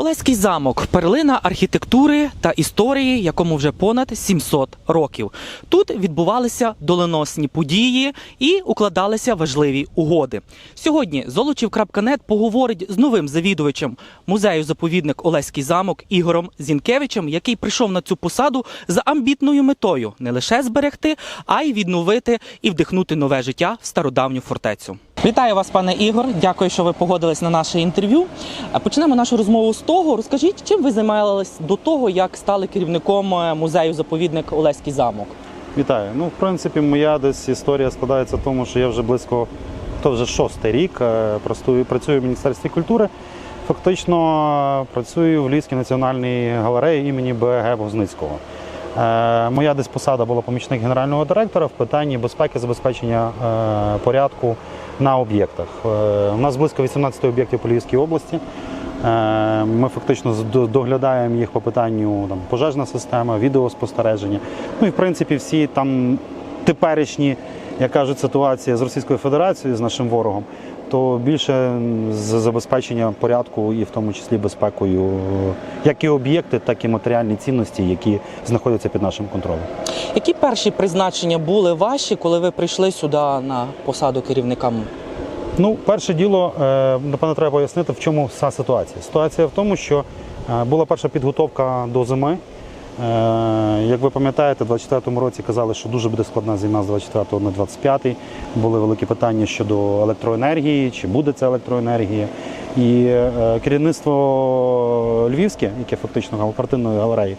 Олеський замок перлина архітектури та історії, якому вже понад 700 років. Тут відбувалися доленосні події і укладалися важливі угоди. Сьогодні Золочів.нет поговорить з новим завідувачем музею заповідник Олеський замок Ігорем Зінкевичем, який прийшов на цю посаду з амбітною метою не лише зберегти, а й відновити і вдихнути нове життя в стародавню фортецю. Вітаю вас, пане Ігор. Дякую, що ви погодились на наше інтерв'ю. Почнемо нашу розмову з того. Розкажіть, чим ви займались до того, як стали керівником е, музею заповідник Олеський замок? Вітаю. Ну, в принципі, моя десь історія складається в тому, що я вже близько, то вже шостий рік е, працюю, в Міністерстві культури. Фактично е, працюю в Львівській національній галереї імені БГ Возницького. Е, Моя десь посада була помічник генерального директора в питанні безпеки забезпечення порядку на об'єктах. Е, У нас близько 18 об'єктів по Львівській області. Е, Ми фактично доглядаємо їх по питанню там, пожежна система, відеоспостереження. Ну і в принципі всі там теперішні, як кажуть, ситуації з Російською Федерацією, з нашим ворогом, то більше з забезпечення порядку і в тому числі безпекою, як і об'єкти, так і матеріальні цінності, які знаходяться під нашим контролем. Які перші призначення були ваші, коли ви прийшли сюди на посаду керівника? Ну, перше діло, е, напевно, треба пояснити, в чому вся ситуація. Ситуація в тому, що е, була перша підготовка до зими. Е, Як ви пам'ятаєте, в 24-му році казали, що дуже буде складна зима з 24 на 25. Були великі питання щодо електроенергії, чи буде це електроенергія. І е, керівництво львівське, яке фактично картинної галереї,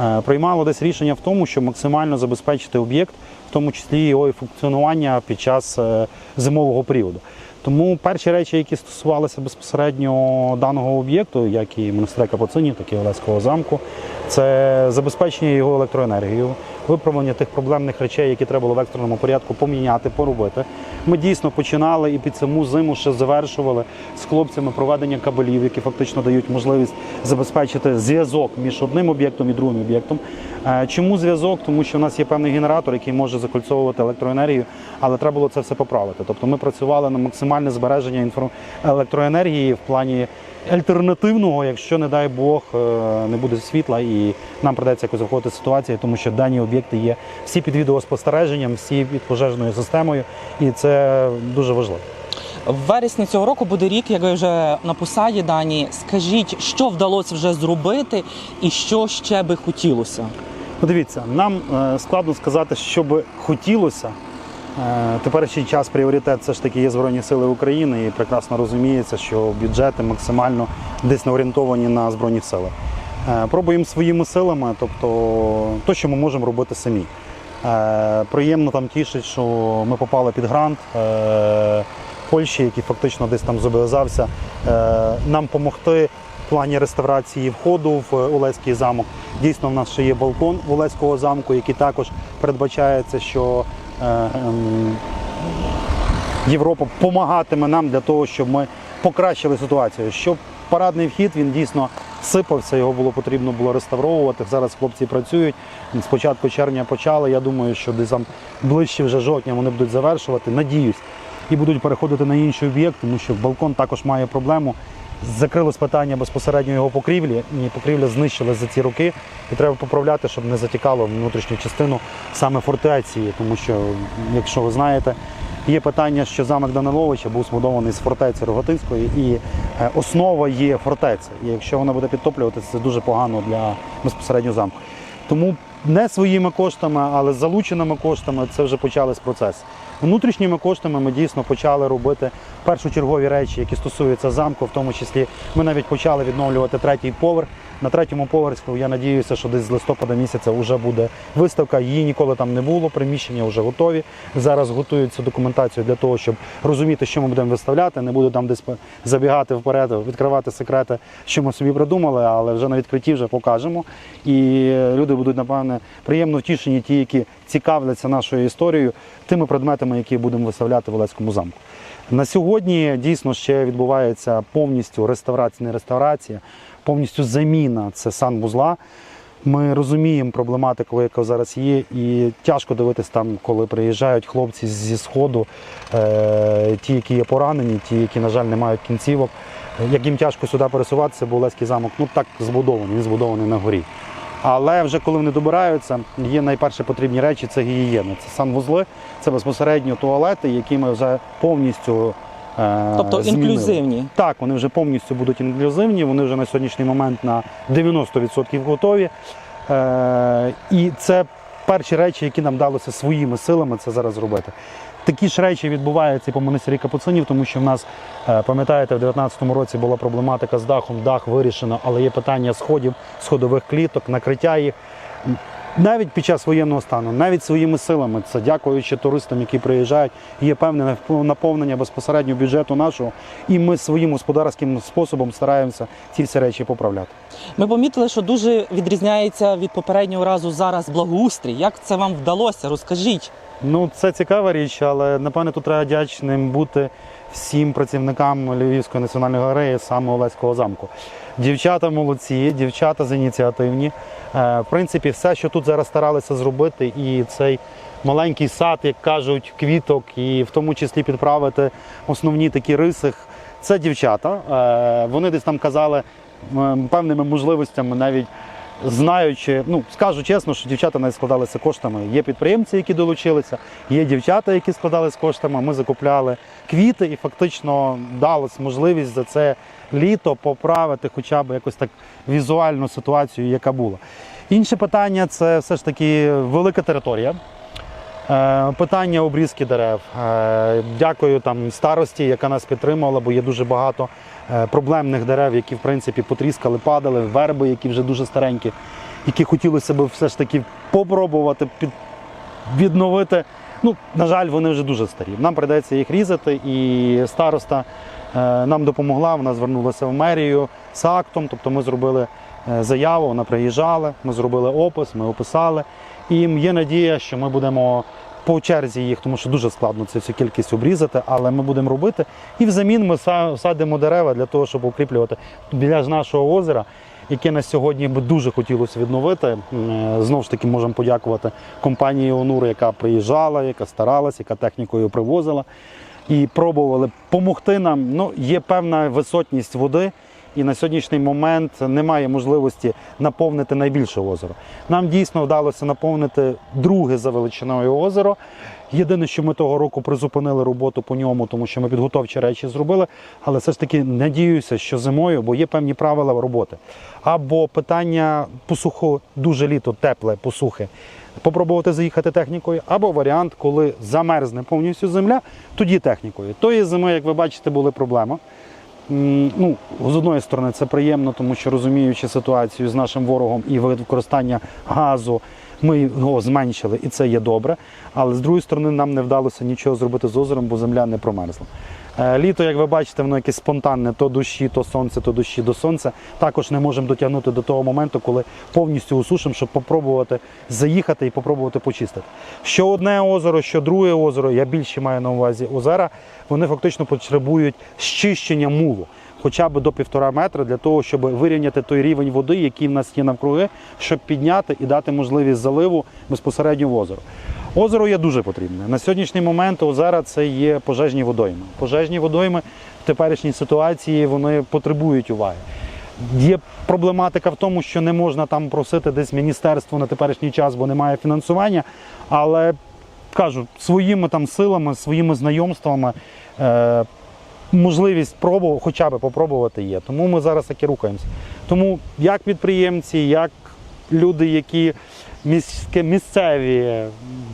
е, приймало десь рішення в тому, щоб максимально забезпечити об'єкт, в тому числі його і функціонування під час зимового періоду. Тому перші речі, які стосувалися безпосередньо даного об'єкту, як і монастиря Капуцинів, так і Олеського замку, це забезпечення його електроенергією, виправлення тих проблемних речей, які треба було в екстреному порядку поміняти, поробити. Ми дійсно починали і під саму зиму ще завершували з хлопцями проведення кабелів, які фактично дають можливість забезпечити зв'язок між одним об'єктом і другим об'єктом. Е, Чому зв'язок? Тому що в нас є певний генератор, який може закольцовувати електроенергію, але треба було це все поправити. Тобто ми працювали на максимальне збереження електроенергії в плані альтернативного, якщо, не дай Бог, е, не буде світла і нам придеться якось виходити з ситуації, тому що дані об'єкти є всі під відеоспостереженням, всі під пожежною системою, і це дуже важливо. В вересні цього року буде рік, як ви вже на посаді дані. Скажіть, що вдалося вже зробити і що ще би хотілося? Ну, Дивіться, нам е, складно сказати, що би хотілося. Е, Теперішній час пріоритет все ж таки є Збройні Сили України і прекрасно розуміється, що бюджети максимально десь не орієнтовані на Збройні Сили. Е, Пробуємо своїми силами, тобто то, що ми можемо робити самі. Е, Приємно там тішить, що ми попали під грант е, Польщі, який фактично десь там зобов'язався нам допомогти в плані реставрації входу в Олеський замок. Дійсно, в нас ще є балкон Олеського замку, який також передбачається, що ем, Європа допомагатиме нам для того, щоб ми покращили ситуацію. Щоб парадний вхід він дійсно сипався, його було потрібно було реставровувати. Зараз хлопці працюють. З початку червня почали. Я думаю, що десь там ближче вже жовтня вони будуть завершувати. Надіюсь, і будуть переходити на інший об'єкт, тому що балкон також має проблему. Закрилось питання безпосередньо його покрівлі, і покрівля знищилась за ці роки. І треба поправляти, щоб не затікало внутрішню частину саме фортеції. Тому що, якщо ви знаєте, є питання, що замок Даниловича був збудований з фортеці Рогатинської, і е, основа є фортеця. І якщо вона буде підтоплюватися, це дуже погано для безпосередньо замку. Тому не своїми коштами, але з залученими коштами це вже почались процес. Внутрішніми коштами ми дійсно почали робити першочергові речі, які стосуються замку, в тому числі ми навіть почали відновлювати третій поверх. На третьому поверсі я надіюся, що десь з листопада місяця вже буде виставка. Її ніколи там не було. Приміщення вже готові. Зараз готуються документацію для того, щоб розуміти, що ми будемо виставляти. Не буду там десь забігати вперед, відкривати секрети, що ми собі придумали, але вже на відкритті вже покажемо. І люди будуть, напевне, приємно втішені, ті, які цікавляться нашою історією, тими предметами, які будемо виставляти в Олеському замку. На сьогодні дійсно ще відбувається повністю реставрація, не реставрація, повністю заміна це санвузла. Ми розуміємо проблематику, яка зараз є, і тяжко дивитись там, коли приїжджають хлопці зі сходу, е, ті, які є поранені, ті, які, на жаль, не мають кінцівок. як їм тяжко сюди пересуватися, бо Олеський замок ну так збудований, він збудований на горі. Але вже коли вони добираються, є найперше потрібні речі це гігієна. Це санвузли, це безпосередньо туалети, які ми вже повністю. Е, Тобто змінили. інклюзивні. Так, вони вже повністю будуть інклюзивні, вони вже на сьогоднішній момент на 90% готові. Е, і це перші речі, які нам вдалося своїми силами це зараз зробити. Такі ж речі відбуваються і по монастирі капуцинів, тому що в нас, е, пам'ятаєте, в 2019 році була проблематика з дахом, дах вирішено, але є питання сходів, сходових кліток, накриття їх. Навіть під час воєнного стану, навіть своїми силами, це дякуючи туристам, які приїжджають, є певне наповнення безпосередньо бюджету нашого, і ми своїм господарським способом стараємося ці всі речі поправляти. Ми помітили, що дуже відрізняється від попереднього разу зараз благоустрій. Як це вам вдалося? Розкажіть. Ну, це цікава річ, але напевне тут треба вдячним бути всім працівникам Львівської національної галереї, саме Олеського замку. Дівчата молодці, дівчата з ініціативні. Е, В принципі, все, що тут зараз старалися зробити, і цей маленький сад, як кажуть, квіток, і в тому числі підправити основні такі риси, це дівчата. Е, Вони десь там казали певними можливостями навіть знаючи, ну скажу чесно, що дівчата не складалися коштами. Є підприємці, які долучилися, є дівчата, які складалися коштами. Ми закупляли квіти, і фактично далось можливість за це літо поправити хоча б якось так візуальну ситуацію, яка була. Інше питання це все ж таки велика територія. Е, Питання обрізки дерев. Е, Дякую там старості, яка нас підтримала, бо є дуже багато е, проблемних дерев, які в принципі потріскали, падали, верби, які вже дуже старенькі, які хотілося б все ж таки попробувати під, відновити. Ну, на жаль, вони вже дуже старі. Нам прийдеться їх різати, і староста нам допомогла. Вона звернулася в мерію з актом. Тобто ми зробили заяву, вона приїжджала, ми зробили опис, ми описали. І є надія, що ми будемо по черзі їх, тому що дуже складно цю всю кількість обрізати, але ми будемо робити. І взамін ми садимо дерева для того, щоб укріплювати біля ж нашого озера, яке на сьогодні би дуже хотілося відновити. Е, Знову ж таки, можемо подякувати компанії Онур, яка приїжджала, яка старалась, яка технікою привозила і пробували допомогти нам. Ну, є певна висотність води. І на сьогоднішній момент немає можливості наповнити найбільше озеро. Нам дійсно вдалося наповнити друге за величиною озеро. Єдине, що ми того року призупинили роботу по ньому, тому що ми підготовчі речі зробили. Але все ж таки надіюся, що зимою, бо є певні правила роботи. Або питання посуху, дуже літо, тепле, посухи. Попробувати заїхати технікою, або варіант, коли замерзне повністю земля, тоді технікою. Тої зими, як ви бачите, були проблеми. Ну, з одної сторони, це приємно, тому що розуміючи ситуацію з нашим ворогом і використання газу, ми його зменшили, і це є добре. Але з другої сторони, нам не вдалося нічого зробити з озером, бо земля не промерзла. Е, Літо, як ви бачите, воно якесь спонтанне, то дощі, то сонце, то дощі до сонця. Також не можемо дотягнути до того моменту, коли повністю усушимо, щоб попробувати заїхати і попробувати почистити. Що одне озеро, що друге озеро, я більше маю на увазі озера, вони фактично потребують щищення мулу. Хоча б до півтора метра для того, щоб вирівняти той рівень води, який в нас є навкруги, щоб підняти і дати можливість заливу безпосередньо в озеро. Озеро є дуже потрібне. На сьогоднішній момент озера це є пожежні водойми. Пожежні водойми в теперішній ситуації вони потребують уваги. Є проблематика в тому, що не можна там просити десь міністерство на теперішній час, бо немає фінансування. Але кажу, своїми там силами, своїми знайомствами. Е- можливість пробувати, хоча б попробувати є. Тому ми зараз так і рухаємося. Тому як підприємці, як люди, які місцеві,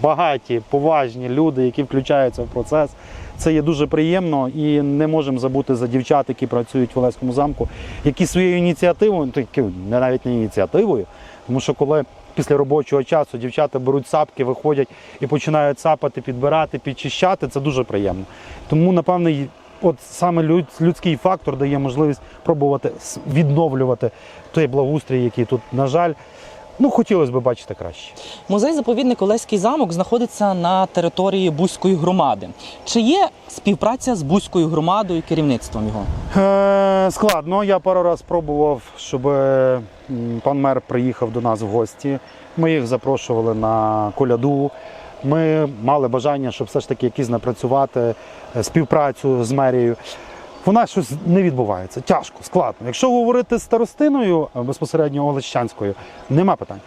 багаті, поважні люди, які включаються в процес. Це є дуже приємно і не можемо забути за дівчат, які працюють в Олеському замку, які своєю ініціативою, таки не навіть не ініціативою, тому що коли після робочого часу дівчата беруть сапки, виходять і починають сапати, підбирати, підчищати, це дуже приємно. Тому, напевно, от саме людський фактор дає можливість пробувати відновлювати той благоустрій, який тут, на жаль, ну хотілося б бачити краще. Музей заповідник Олеський замок знаходиться на території Бузької громади. Чи є співпраця з Бузькою громадою і керівництвом його? Е, складно. Я пару раз пробував, щоб е, пан мер приїхав до нас в гості. Ми їх запрошували на коляду. Ми мали бажання, щоб все ж таки якісь напрацювати е, співпрацю з мерією. Вона щось не відбувається. Тяжко, складно. Якщо говорити з старостиною е, безпосередньо Олещанською, нема питань.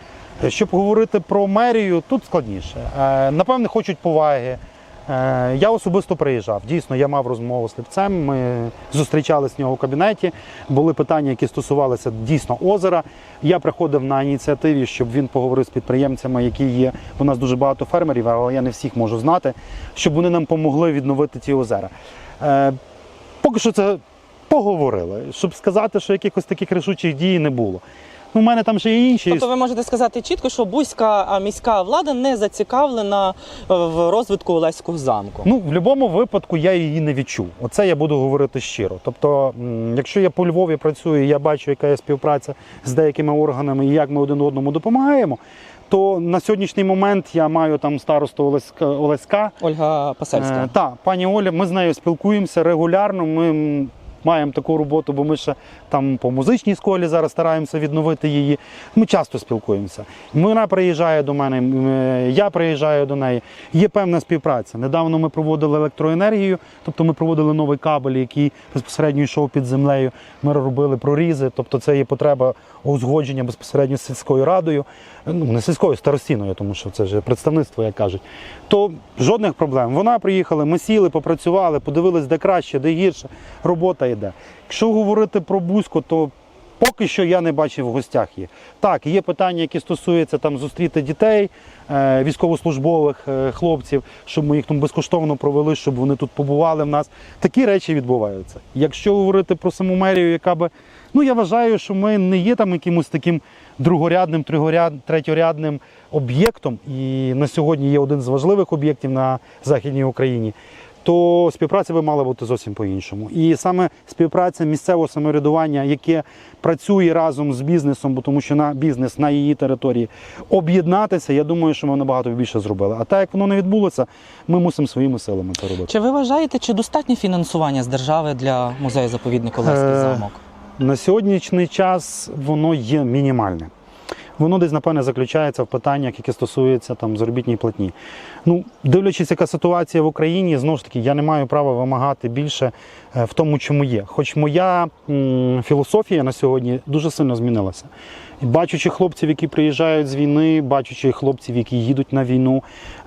Е, Щоб говорити про мерію, тут складніше. Е, Напевне, хочуть поваги. Я особисто приїжджав. Дійсно, я мав розмову з Липцем. Ми зустрічалися з нього в кабінеті. Були питання, які стосувалися дійсно озера. Я приходив на ініціативі, щоб він поговорив з підприємцями, які є. У нас дуже багато фермерів, але я не всіх можу знати, щоб вони нам допомогли відновити ті озера. Поки що це поговорили, щоб сказати, що якихось таких рішучих дій не було. У мене там ще є інші. Тобто ви можете сказати чітко, що бузька міська влада не зацікавлена е, в розвитку Олеського замку. Ну, в будь-якому випадку я її не відчув. Оце я буду говорити щиро. Тобто, якщо я по Львові працюю, я бачу, яка є співпраця з деякими органами і як ми один одному допомагаємо, то на сьогоднішній момент я маю там старосту Олеська, Олеська Ольга Пасельська. Е, Так, пані Оля, ми з нею спілкуємося регулярно. Ми маємо таку роботу, бо ми ще там по музичній школі зараз стараємося відновити її. Ми часто спілкуємося. Вона приїжджає до мене, е, я приїжджаю до неї. Є певна співпраця. Недавно ми проводили електроенергію, тобто ми проводили новий кабель, який безпосередньо йшов під землею. Ми робили прорізи, тобто це є потреба узгодження безпосередньо з сільською радою, ну не сільською, старостіною, тому що це ж представництво, як кажуть. То жодних проблем. Вона приїхала, ми сіли, попрацювали, подивились, де краще, де гірше. Робота йде. Якщо говорити про Бузько, то поки що я не бачив в гостях їх. Так, є питання, які стосуються там зустріти дітей, е, військовослужбових е, хлопців, щоб ми їх там безкоштовно провели, щоб вони тут побували в нас. Такі речі відбуваються. Якщо говорити про саму мерію, яка би. Ну, я вважаю, що ми не є там якимось таким другорядним, третьорядним об'єктом, і на сьогодні є один з важливих об'єктів на Західній Україні, то співпраця би мала бути зовсім по-іншому. І саме співпраця місцевого самоврядування, яке працює разом з бізнесом, бо тому що на бізнес на її території об'єднатися, я думаю, що ми набагато більше зробили. А так як воно не відбулося, ми мусимо своїми силами це робити. Чи ви вважаєте, чи достатнє фінансування з держави для музею заповіднику Олеський Е, замок? На сьогоднішній час воно є мінімальне. Воно десь, напевне, заключається в питаннях, які стосуються там заробітній платні. Ну, дивлячись, яка ситуація в Україні, знову ж таки, я не маю права вимагати більше е, в тому, чому є. Хоч моя м, філософія на сьогодні дуже сильно змінилася. Бачучи хлопців, які приїжджають з війни, бачучи хлопців, які їдуть на війну,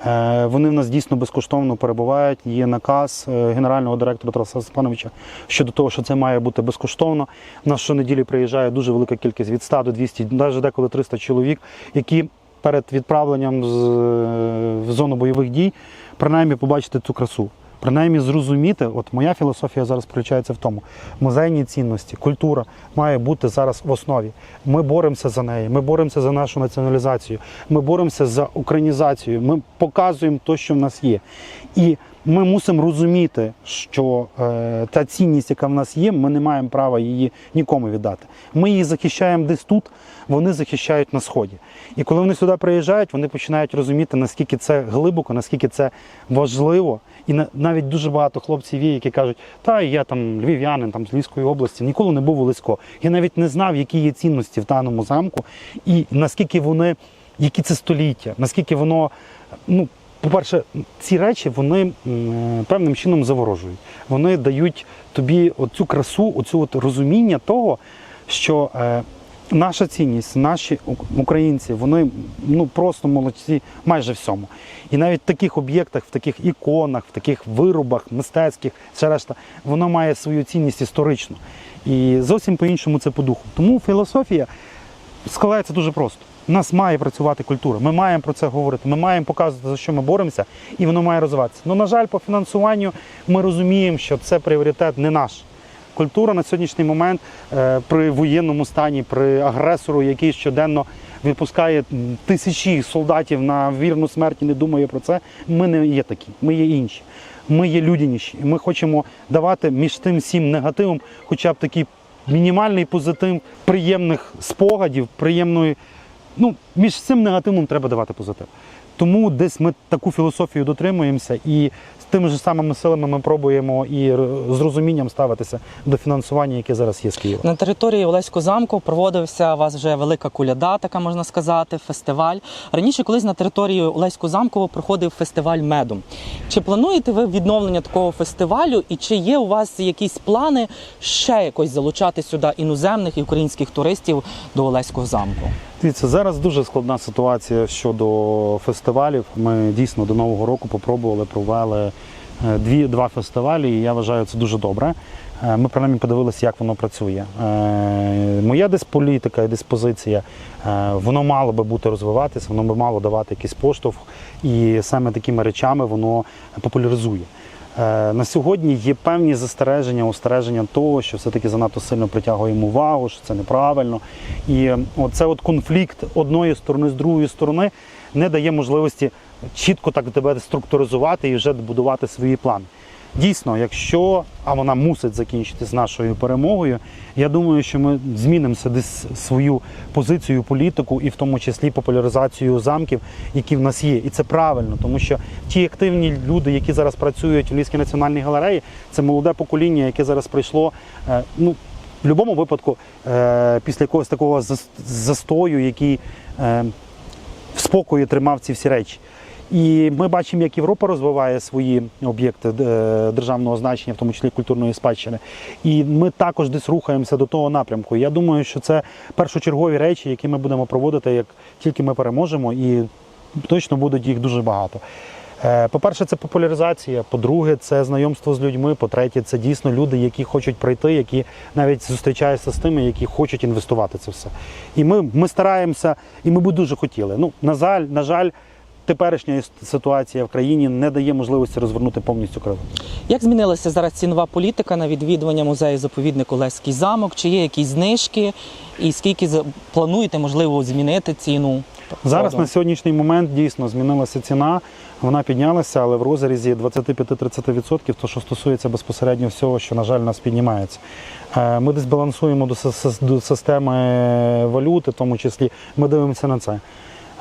е, вони в нас дійсно безкоштовно перебувають. Є наказ е, генерального директора Тараса Степановича щодо того, що це має бути безкоштовно. У нас щонеділі приїжджає дуже велика кількість від 100 до 200, навіть деколи 300 чоловік, які перед відправленням з, е, в зону бойових дій принаймні побачити цю красу. Принаймні зрозуміти, от моя філософія зараз включається в тому, музейні цінності, культура має бути зараз в основі. Ми боремося за неї, ми боремося за нашу націоналізацію, ми боремося за українізацію, ми показуємо те, що в нас є. І ми мусимо розуміти, що е, та цінність, яка в нас є, ми не маємо права її нікому віддати. Ми її захищаємо десь тут, вони захищають на сході. І коли вони сюди приїжджають, вони починають розуміти, наскільки це глибоко, наскільки це важливо. І на- навіть дуже багато хлопців є, які кажуть, та я там львів'янин там, з Львівської області, ніколи не був у Лисько. Я навіть не знав, які є цінності в даному замку, і наскільки вони, які це століття, наскільки воно. ну, по-перше, ці речі вони певним чином заворожують. Вони дають тобі оцю красу, оцю от розуміння того, що е, наша цінність, наші українці, вони ну просто молодці майже всьому. І навіть в таких об'єктах, в таких іконах, в таких виробах мистецьких, все решта, воно має свою цінність історичну. І зовсім по-іншому це по духу. Тому філософія складається дуже просто. У нас має працювати культура. Ми маємо про це говорити. Ми маємо показувати, за що ми боремося, і воно має розвиватися. Ну, на жаль, по фінансуванню ми розуміємо, що це пріоритет не наш. Культура на сьогоднішній момент е, при воєнному стані, при агресору, який щоденно випускає тисячі солдатів на вірну смерть і не думає про це. Ми не є такі, ми є інші. Ми є людяніші. Ми хочемо давати між тим всім негативом, хоча б такий мінімальний позитив приємних спогадів, приємної. Ну, між цим негативом треба давати позитив. Тому десь ми таку філософію дотримуємося і з тими ж самими силами ми пробуємо і з розумінням ставитися до фінансування, яке зараз є з Києва. На території Олеського замку проводився у вас вже велика куляда, така можна сказати, фестиваль. Раніше колись на території Олеського замку проходив фестиваль меду. Чи плануєте ви відновлення такого фестивалю, і чи є у вас якісь плани ще якось залучати сюди іноземних і українських туристів до Олеського замку? Дивіться, зараз дуже складна ситуація щодо фестивалів. Ми дійсно до Нового року попробували, провели е, дві, два фестивалі, і я вважаю це дуже добре. Е, Ми принаймні подивилися, як воно працює. Е, Моя десь політика і диспозиція, воно мало би бути розвиватися, воно би мало давати якийсь поштовх, і саме такими речами воно популяризує. Е, На сьогодні є певні застереження, устереження того, що все-таки занадто сильно притягуємо увагу, що це неправильно. І оце от конфлікт одної сторони з другої сторони не дає можливості чітко так тебе структуризувати і вже будувати свої плани. Дійсно, якщо а вона мусить закінчитись нашою перемогою, я думаю, що ми змінимося десь свою позицію, політику і в тому числі популяризацію замків, які в нас є. І це правильно, тому що ті активні люди, які зараз працюють в Львівській національній галереї, це молоде покоління, яке зараз прийшло. е, Ну, в будь-якому випадку, е, після якогось такого застою, який е, в спокої тримав ці всі речі. І ми бачимо, як Європа розвиває свої об'єкти е, державного значення, в тому числі культурної спадщини. І ми також десь рухаємося до того напрямку. Я думаю, що це першочергові речі, які ми будемо проводити, як тільки ми переможемо, і точно будуть їх дуже багато. Е, По-перше, це популяризація. По-друге, це знайомство з людьми. По-третє, це дійсно люди, які хочуть пройти, які навіть зустрічаються з тими, які хочуть інвестувати це все. І ми, ми стараємося, і ми би дуже хотіли. Ну, на жаль, на жаль, теперішня ситуація в країні не дає можливості розвернути повністю крило. Як змінилася зараз цінова політика на відвідування музею заповідник Олеський замок? Чи є якісь знижки? І скільки плануєте, можливо, змінити ціну? Зараз на сьогоднішній момент дійсно змінилася ціна. Вона піднялася, але в розрізі 25-30%, то що стосується безпосередньо всього, що, на жаль, нас піднімається. Е, Ми десь балансуємо до системи валюти, в тому числі ми дивимося на це.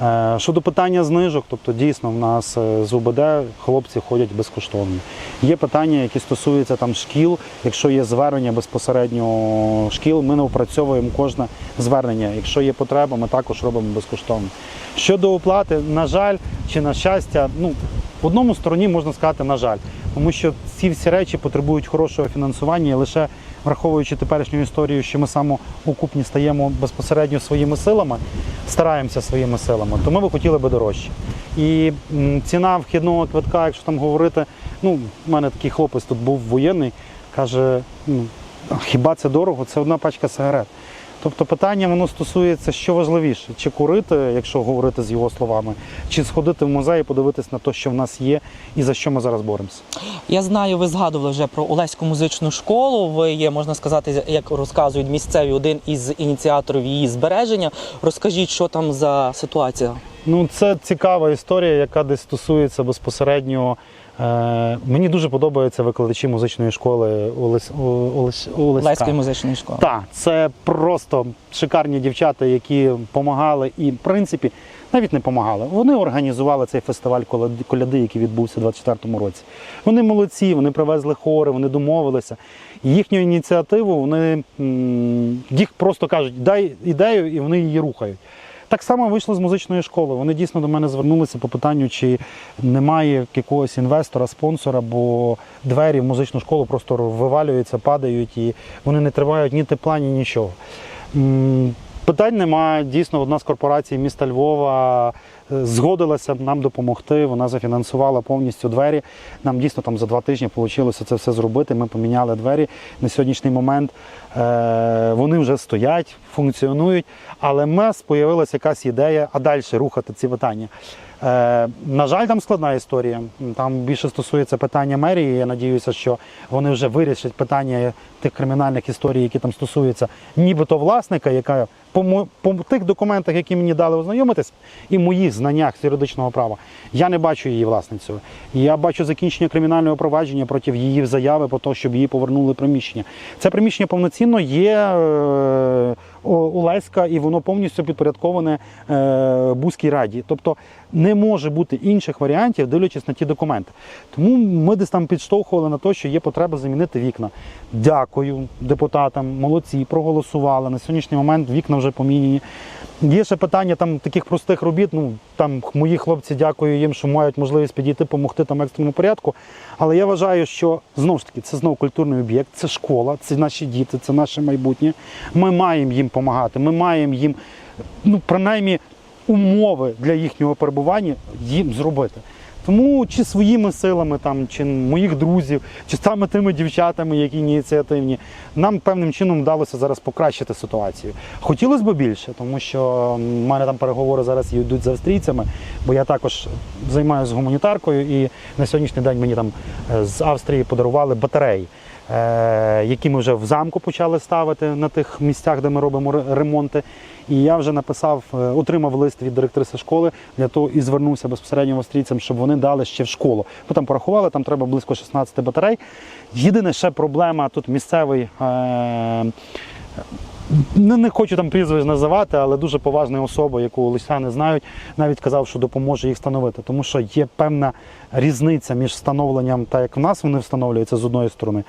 Е, Щодо питання знижок, тобто дійсно в нас е, з УБД хлопці ходять безкоштовно. Є питання, які стосуються там шкіл. Якщо є звернення безпосередньо шкіл, ми не опрацьовуємо кожне звернення. Якщо є потреба, ми також робимо безкоштовно. Щодо оплати, на жаль, чи на щастя, ну в одному стороні можна сказати, на жаль, тому що ці всі речі потребують хорошого фінансування і лише враховуючи теперішню історію, що ми самоокупні стаємо безпосередньо своїми силами, стараємося своїми силами, то ми би хотіли би дорожче. І ціна вхідного квитка, якщо там говорити, ну, в мене такий хлопець тут був воєнний, каже, ну, хіба це дорого? Це одна пачка сигарет. Тобто питання воно стосується, що важливіше, чи курити, якщо говорити з його словами, чи сходити в музей і подивитись на те, що в нас є, і за що ми зараз боремося. Я знаю, ви згадували вже про Олеську музичну школу. Ви є, можна сказати, як розказують місцеві, один із ініціаторів її збереження. Розкажіть, що там за ситуація? Ну, це цікава історія, яка десь стосується безпосередньо. Е, мені дуже подобаються викладачі музичної школи Олесь, Олесь, Олеська. Олеської музичної школи. Так, це просто шикарні дівчата, які допомагали і, в принципі, навіть не допомагали. Вони організували цей фестиваль коляди- який відбувся у 2024 році. Вони молодці, вони привезли хори, вони домовилися. Їхню ініціативу вони їх просто кажуть, дай ідею, і вони її рухають. Так само вийшло з музичної школи. Вони дійсно до мене звернулися по питанню, чи немає якогось інвестора, спонсора, бо двері в музичну школу просто вивалюються, падають, і вони не тривають ні тепла, ні нічого. Питань немає. Дійсно, одна з корпорацій міста Львова згодилася нам допомогти. Вона зафінансувала повністю двері. Нам дійсно там за два тижні вийшло це все зробити. Ми поміняли двері. На сьогоднішній момент е, вони вже стоять, функціонують. Але в нас з'явилася якась ідея, а далі рухати ці питання. Е, на жаль, там складна історія. Там більше стосується питання мерії. Я надіюся, що вони вже вирішать питання тих кримінальних історій, які там стосуються нібито власника, яка по, по тих документах, які мені дали ознайомитись, і моїх знаннях з юридичного права, я не бачу її власницею. Я бачу закінчення кримінального провадження проти її заяви про те, щоб її повернули приміщення. Це приміщення повноцінно є е, О- Олеська, і воно повністю підпорядковане е, Бузькій раді. Тобто не може бути інших варіантів, дивлячись на ті документи. Тому ми десь там підштовхували на те, що є потреба замінити вікна. Дякую депутатам, молодці, проголосували. На сьогоднішній момент вікна вже поміняні. Є ще питання там таких простих робіт. Ну там мої хлопці, дякую їм, що мають можливість підійти, допомогти там екстреному порядку. Але я вважаю, що знову ж таки це знову культурний об'єкт, це школа, це наші діти, це наше майбутнє. Ми маємо їм допомагати, ми маємо їм, ну принаймні, умови для їхнього перебування їм зробити. Тому чи своїми силами, там, чи моїх друзів, чи саме тими дівчатами, які ініціативні, нам певним чином вдалося зараз покращити ситуацію. Хотілося б більше, тому що в мене там переговори зараз йдуть з австрійцями, бо я також займаюся гуманітаркою, і на сьогоднішній день мені там е, з Австрії подарували батареї. Е, Які ми вже в замку почали ставити на тих місцях, де ми робимо ремонти. І я вже написав, е, отримав лист від директриси школи для того і звернувся безпосередньо австрійцям, щоб вони дали ще в школу. Бо там порахували, там треба близько 16 батарей. Єдине ще проблема тут місцевий. Е- не, не хочу там прізвищ називати, але дуже поважна особа, яку лисяни знають, навіть казав, що допоможе їх встановити. Тому що є певна різниця між встановленням, так як в нас вони встановлюються з одної сторони.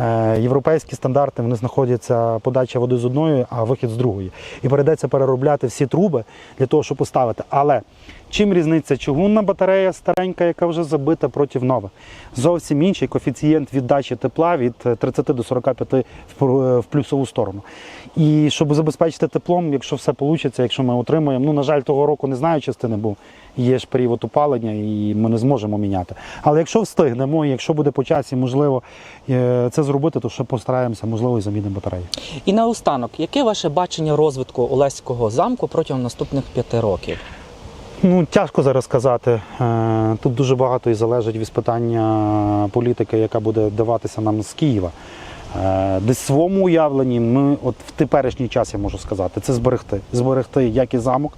Е, європейські стандарти вони знаходяться подача води з одної, а вихід з другої. І перейдеться переробляти всі труби для того, щоб поставити. Але чим різниця чугунна батарея старенька, яка вже забита проти нових? Зовсім інший коефіцієнт віддачі тепла від е, 30 до 45 в в плюсову сторону. І щоб забезпечити теплом, якщо все вийде, якщо ми отримаємо, ну на жаль, того року не знаю частини, бо є ж період опалення, і ми не зможемо міняти. Але якщо встигнемо, і якщо буде по часі можливо е, це зробити, то ще постараємося, можливо, і замінимо батареї. І наостанок, яке ваше бачення розвитку Олеського замку протягом наступних п'яти років? Ну, тяжко зараз сказати. Е, Тут дуже багато і залежить від питання політики, яка буде даватися нам з Києва. Е, Десь своєму уявленні ми, от в теперішній час я можу сказати, це зберегти. Зберегти як і замок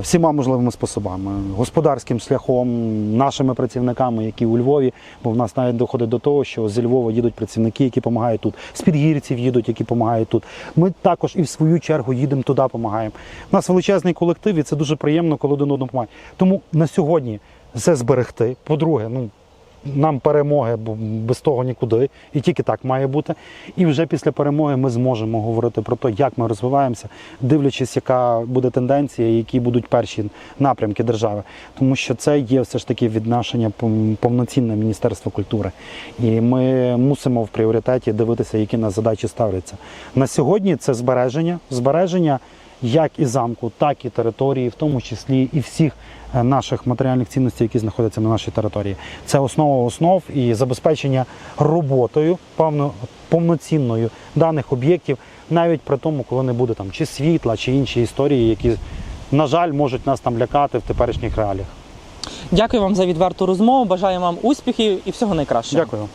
всіма можливими способами, господарським шляхом, нашими працівниками, які у Львові, бо в нас навіть доходить до того, що зі Львова їдуть працівники, які допомагають тут, з підгірців їдуть, які допомагають тут. Ми також і в свою чергу їдемо туди, допомагаємо. У нас величезний колектив, і це дуже приємно, коли один одному допомагає. Тому на сьогодні це зберегти. По-друге, ну. Нам перемоги, бо без того нікуди, і тільки так має бути. І вже після перемоги ми зможемо говорити про те, як ми розвиваємося, дивлячись, яка буде тенденція, які будуть перші напрямки держави. Тому що це є все ж таки відношення повноцінне Міністерства культури. І ми мусимо в пріоритеті дивитися, які нас задачі ставляться. На сьогодні це збереження, збереження як і замку, так і території, в тому числі і всіх е, наших матеріальних цінностей, які знаходяться на нашій території. Це основа основ і забезпечення роботою повно, повноцінною даних об'єктів, навіть при тому, коли не буде там чи світла, чи інші історії, які, на жаль, можуть нас там лякати в теперішніх реаліях. Дякую вам за відверту розмову. Бажаю вам успіхів і всього найкращого. Дякую.